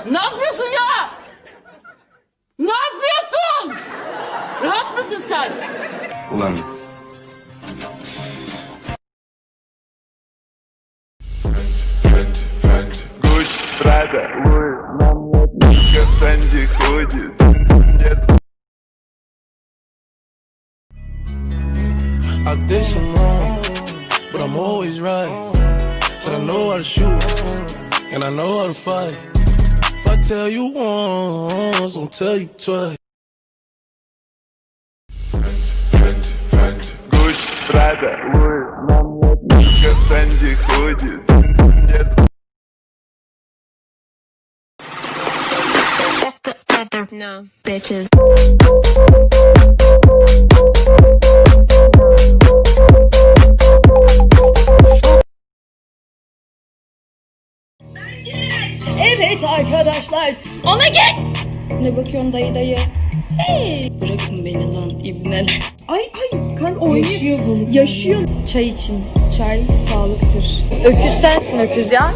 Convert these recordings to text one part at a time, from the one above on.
Ne yapıyorsun ya? Ne yapıyorsun? Rahat mısın sen? Ulan Gucci, Prada, Louis, на мне только Санди ходит. I did some wrong, but I'm always right. Said I know how to shoot, and I know how to fight. If I tell you once, I'll tell you twice. Gucci, Prada, Louis, на мне только Санди ходит. No. Bitches. Evet arkadaşlar. Ona git. Ne bakıyorsun dayı dayı? Hey. Bırakın beni lan ibneler. Ay ay kanka oynuyor. Yaşıyor bunu. Yaşıyor. Çay için. Çay sağlıktır. Öküz sensin öküz ya.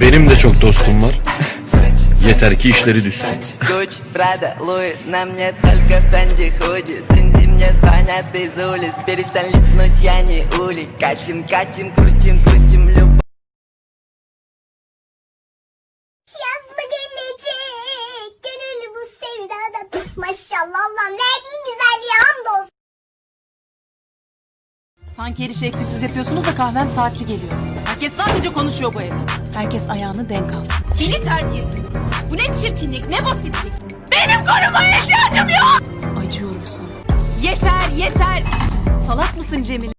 Benim de çok dostum var. Yeter ki işleri düşsün. Gucci, Prada, Louis, Sanki her işi eksiksiz yapıyorsunuz da kahvem saatli geliyor. Herkes sadece konuşuyor bu evde. Herkes ayağını denk alsın. Seni terbiyesiz. Bu ne çirkinlik, ne basitlik. Benim korumaya ihtiyacım yok. Acıyorum sana. Yeter, yeter. Salak mısın Cemile?